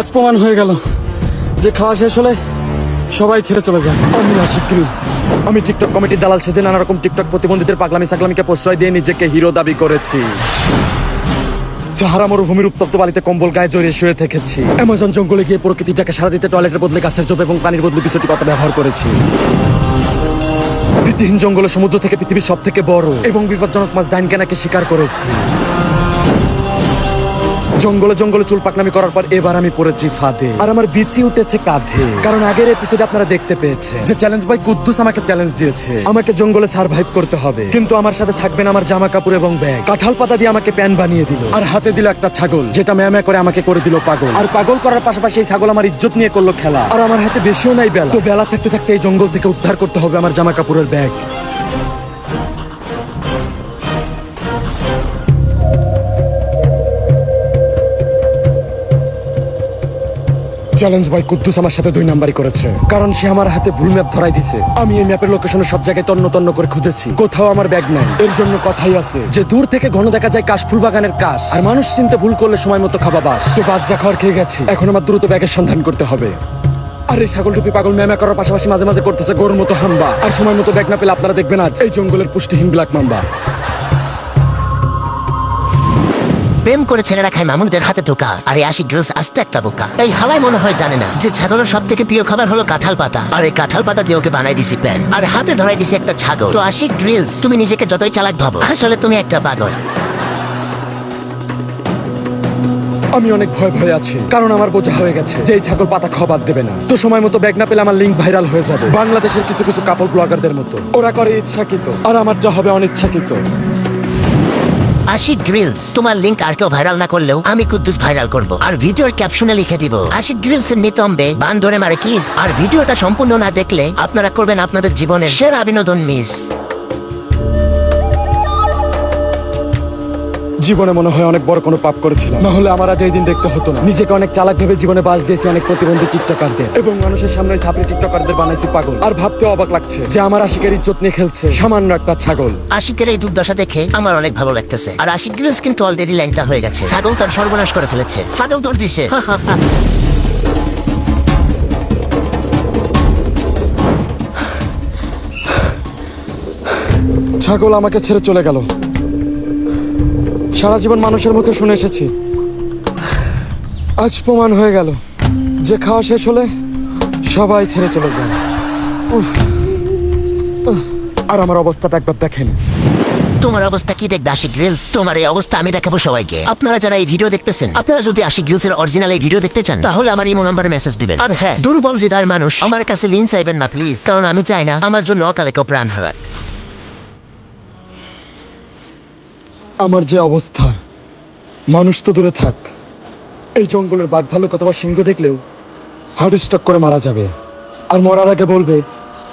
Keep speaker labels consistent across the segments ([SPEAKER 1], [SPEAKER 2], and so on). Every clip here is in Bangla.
[SPEAKER 1] আজ প্রমাণ হয়ে গেল যে খাওয়া শেষ হলে সবাই ছেড়ে চলে যায়।
[SPEAKER 2] আমি আশিক আমি টিকটক কমিটির দালাল সেজে নানা রকম টিকটক প্রতিবন্ধীদের পাগলামি সাগলামিকে প্রশ্রয় দিয়ে নিজেকে হিরো দাবি করেছি। সাহারা মরুভূমির উত্তপ্ত বালিতে কম্বল গায়ে জড়িয়ে শুয়ে থেকেছি। অ্যামাজন জঙ্গলে গিয়ে প্রকৃতিটাকে সারা দিতে টয়লেটের বদলে গাছের জব এবং পানির বদলে বিষয়টি পাতা ব্যবহার করেছি। ভীতিহীন জঙ্গলে সমুদ্র থেকে পৃথিবীর সব থেকে বড় এবং বিপজ্জনক মাছ ডাইনকেনাকে শিকার করেছি। জঙ্গলে জঙ্গলে চুল পাকনামি করার পর এবার আমি পড়েছি ফাঁদে। আর আমার বিচি উঠেছে কাঁধে। কারণ আগের এপিসোডে আপনারা দেখতে পেয়েছে। যে চ্যালেঞ্জ বাই কুদ্দুস আমাকে চ্যালেঞ্জ দিয়েছে। আমাকে জঙ্গলে সার্ভাইভ করতে হবে। কিন্তু আমার সাথে থাকবেন আমার জামা কাপড় এবং ব্যাগ কাঁঠাল পাতা দিয়ে আমাকে প্যান বানিয়ে দিল। আর হাতে দিল একটা ছাগল, যেটা ম্যামে করে আমাকে করে দিল পাগল। আর পাগল করার পাশাপাশি এই ছাগল আমার ইজ্জত নিয়ে করল খেলা। আর আমার হাতে বেশিও নাই বেলা। তো বেলা থাকতে থাকতে এই জঙ্গল থেকে উদ্ধার করতে হবে আমার জামা কাপড়ের ব্যাগ চ্যালেঞ্জ বাই কুদ্দুস আমার সাথে দুই নাম্বারই করেছে। কারণ সে আমার হাতে ভুল ম্যাপ ধরাই দিছে। আমি এই ম্যাপের লোকেশনে সব জায়গায় তন্ন তন্ন করে খুঁজেছি। কোথাও আমার ব্যাগ নাই। এর জন্য কথাই আছে যে দূর থেকে ঘন দেখা যায় কাশফুল বাগানের কাশ। আর মানুষ চিনতে ভুল করলে সময় মতো খাবা বাস। তো বাস যা খাওয়ার খেয়ে গেছি। এখন আমার দ্রুত ব্যাগের সন্ধান করতে হবে। আর এই ছাগল টুপি পাগল ম্যামা করার পাশাপাশি মাঝে মাঝে করতেছে গরুর মতো হাম্বা। আর সময় মতো ব্যাগ না পেলে আপনারা দেখবেন আজ এই জঙ্গলের পুষ্টিহীন ব্ল্যাক মাম্বা
[SPEAKER 3] প্রেম করে ছেলেরা খায় মামুনদের হাতে ধোকা আর এই আশি গ্রিলস আস্তে একটা বোকা। এই হালাই মনে হয় জানে না যে ছাগলের সব থেকে প্রিয় খাবার হলো কাঁঠাল পাতা। আর এই কাঁঠাল পাতা দিয়ে ওকে বানাই দিছি প্যান। আর হাতে ধরাই দিছি একটা ছাগল। তো আশি গ্রিলস তুমি নিজেকে যতই চালাক ভাবো, আসলে তুমি একটা পাগল।
[SPEAKER 2] আমি অনেক ভয় ভয়ে আছি, কারণ আমার বোঝা হয়ে গেছে যে এই ছাগল পাতা বাদ দেবে না। তো সময় মতো ব্যাগ না পেলে আমার লিঙ্ক ভাইরাল হয়ে যাবে। বাংলাদেশের কিছু কিছু কাপড় ব্লগারদের মতো। ওরা করে ইচ্ছাকৃত, আর আমার যা হবে অনিচ্ছাকৃত।
[SPEAKER 3] আশি গ্রিলস তোমার লিংক আর কেউ ভাইরাল না করলেও আমি কুদ্দুস ভাইরাল করব। আর ভিডিওর ক্যাপশনে লিখে দিব আশি গ্রিলস এর নিতম্বে বান ধরে মারে কিস আর ভিডিওটা সম্পূর্ণ না দেখলে আপনারা করবেন আপনাদের জীবনের সেরা বিনোদন মিস
[SPEAKER 2] জীবনে মনে হয় অনেক বড় কোনো পাপ করেছিলাম। না হলে আমার আজ এই দিন দেখতে হতো না। নিজেকে অনেক চালাক ভেবে জীবনে বাস দিয়েছি অনেক প্রতিবন্ধী টিকটকারদের। এবং মানুষের সামনে ছাপড়ি টিকটকারদের বানাইছি পাগল। আর ভাবতে অবাক লাগছে যে আমার আশিকের ইজ্জত নিয়ে খেলছে সামান্য একটা ছাগল।
[SPEAKER 3] আশিকের এই দুর্দশা দেখে আমার অনেক ভালো লাগতেছে। আর আশিক গ্রিলস কিন্তু অলরেডি ল্যাংটা হয়ে গেছে। ছাগল তার সর্বনাশ করে ফেলেছে। ছাগল তোর দিছে।
[SPEAKER 2] ছাগল আমাকে ছেড়ে চলে গেল। সারা জীবন মানুষের মুখে শুনে এসেছি। আজ প্রমাণ হয়ে গেল যে খাওয়া শেষ হলে সবাই ছেড়ে চলে যায়। আর আমার অবস্থাটা একবার দেখেন।
[SPEAKER 3] তোমার অবস্থা কি দেখবে আশিক গ্রিলস তোমার এই অবস্থা আমি দেখাবো সবাইকে। আপনারা যারা এই ভিডিও দেখতেছেন, আপনারা যদি আশিক গ্রিলস এর অরিজিনাল এই ভিডিও দেখতে চান, তাহলে আমার ইমো নাম্বারে মেসেজ দিবেন। আর হ্যাঁ দুর্বল হৃদয়ের মানুষ, আমার কাছে লিঙ্ক চাইবেন না প্লিজ কারণ আমি চাই না, আমার জন্য অকালে কেউ প্রাণ হারাক।
[SPEAKER 2] আমার যে অবস্থা, মানুষ তো দূরে থাক। এই জঙ্গলের বাঘ ভালুক অথবা সিংহ দেখলেও হার্ট স্ট্রোক করে মারা যাবে। আর মরার আগে বলবে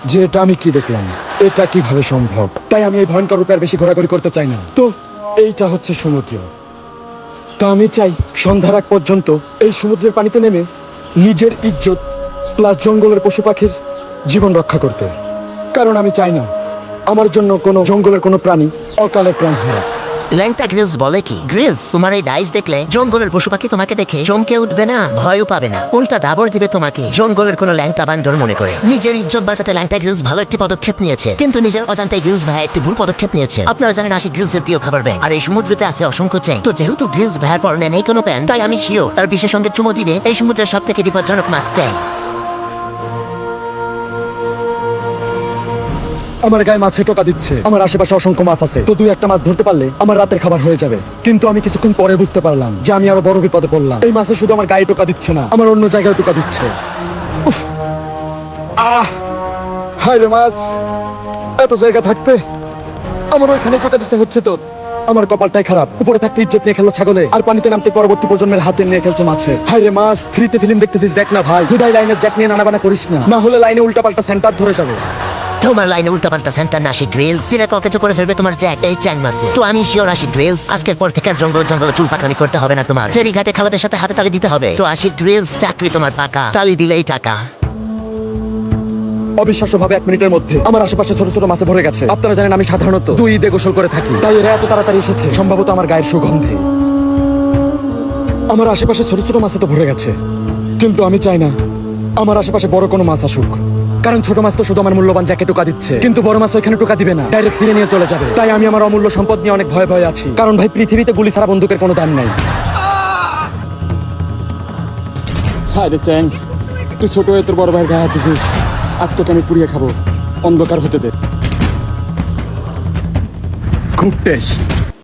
[SPEAKER 2] যে এটা আমি কি দেখলাম, এটা কীভাবে সম্ভব। তাই আমি এই ভয়ঙ্কর রূপে আর বেশি ঘোরাঘুরি করতে চাই না। তো এইটা হচ্ছে সমুদ্র। তা আমি চাই সন্ধ্যার আগ পর্যন্ত এই সমুদ্রের পানিতে নেমে নিজের ইজ্জত প্লাস জঙ্গলের পশু পাখির জীবন রক্ষা করতে। কারণ আমি চাই না, আমার জন্য কোনো জঙ্গলের কোনো প্রাণী অকালে প্রাণ হারাক।
[SPEAKER 3] ল্যাংটা গ্রিলস বলে কি? গ্রিলস, তোমার এই ডাইস দেখলে জঙ্গলের পশু পাখি তোমাকে দেখে চমকে উঠবে না, ভয়ও পাবে না। উল্টা দাবর দিবে তোমাকে, জঙ্গলের কোনো ল্যাংটা বান্দর মনে করে। নিজের ইজ্জত বাঁচাতে ল্যাংটা গ্রিলস ভালো একটি পদক্ষেপ নিয়েছে, কিন্তু নিজের অজান্তে গ্রিলস ভাই একটি ভুল পদক্ষেপ নিয়েছে। আপনারা জানেন আশি গ্রিলস এর প্রিয় খাবার ব্যাংক। আর এই সমুদ্রতে আছে অসংখ্য চ্যাং। তো যেহেতু গ্রিলস ভাইয়ের পরনে নেই কোনো প্যান তাই আমি শিওর। তার বিশেষ সঙ্গে চুমো দিলে এই সমুদ্রের সব থেকে বিপজ্জনক মাছ ট্যাং
[SPEAKER 2] আমার গায়ে মাছে টোকা দিচ্ছে। আমার আশেপাশে অসংখ্য মাছ আছে। তো দুই একটা মাছ ধরতে পারলে আমার রাতের খাবার হয়ে যাবে। কিন্তু আমি কিছুক্ষণ পরে বুঝতে পারলাম যে আমি আরও বড় বিপদে পড়লাম। এই মাছে শুধু আমার গায়ে টোকা দিচ্ছে না, আমার অন্য জায়গায় টোকা দিচ্ছে। আহ! রে মাছ! এত জায়গা থাকতে আমার ওইখানে টোকা দিতে হচ্ছে তো আমার কপালটাই খারাপ। উপরে থাকতে ইজ্জত নিয়ে খেলো ছাগলে। আর পানিতে নামতে পরবর্তী প্রজন্মের হাতে নিয়ে খেলছে মাছে। হায় রে মাছ, ফ্রিতে ফিল্ম দেখতেছিস, দেখ না ভাই। হুদাই লাইনের জ্যাক নিয়ে নানাবানা করিস না। না হলে লাইনে উল্টাপাল্টা সেন্টার ধরে যাবে।
[SPEAKER 3] তোমার লাইনে উল্টাপাল্টা সেন্টার না, আসি গ্রিলস যেটা ককেচো করে ফেলবে তোমার জ্যাক এই চ্যাং মাছে তো আমি শিওর আসি গ্রিলস আজকের পর থেকে আর জঙ্গল জঙ্গল চুল পাকানি করতে হবে না তোমার। ফেরি ঘাটে খালাদের সাথে হাতে তালি দিতে হবে। তো আসি গ্রিলস চাকরি তোমার পাকা। তালি দিলেই টাকা।
[SPEAKER 2] অবিশ্বাস্য ভাবে এক মিনিটের মধ্যে আমার আশেপাশে ছোট ছোট মাছে ভরে গেছে। আপনারা জানেন আমি সাধারণত দুই ঈদে গোসল করে থাকি। তাই এরা এত তাড়াতাড়ি এসেছে। সম্ভবত আমার গায়ের সুগন্ধে। আমার আশেপাশে ছোট ছোট মাছে তো ভরে গেছে। কিন্তু আমি চাই না আমার আশেপাশে বড় কোনো মাছ আসুক। কারণ ছোট মাছ তো শুধু আমার মূল্যবান জ্যাকে টোকা দিচ্ছে। কিন্তু বড় মাছ ওইখানে টোকা দিবে না ডাইরেক্ট ছিঁড়ে নিয়ে চলে যাবে। তাই আমি আমার অমূল্য সম্পদ নিয়ে অনেক ভয় ভয়ে আছি। কারণ ভাই পৃথিবীতে গুলি ছাড়া বন্দুকের কোনো দাম নাই।
[SPEAKER 1] হায় রে চ্যাং তুই ছোট হয়ে তোর বড় ভাইয়ের গায়ে হাত দিছিস। আজ তোকে আমি পুড়িয়ে খাব। অন্ধকার হতে দে।
[SPEAKER 2] খুব টেস্ট।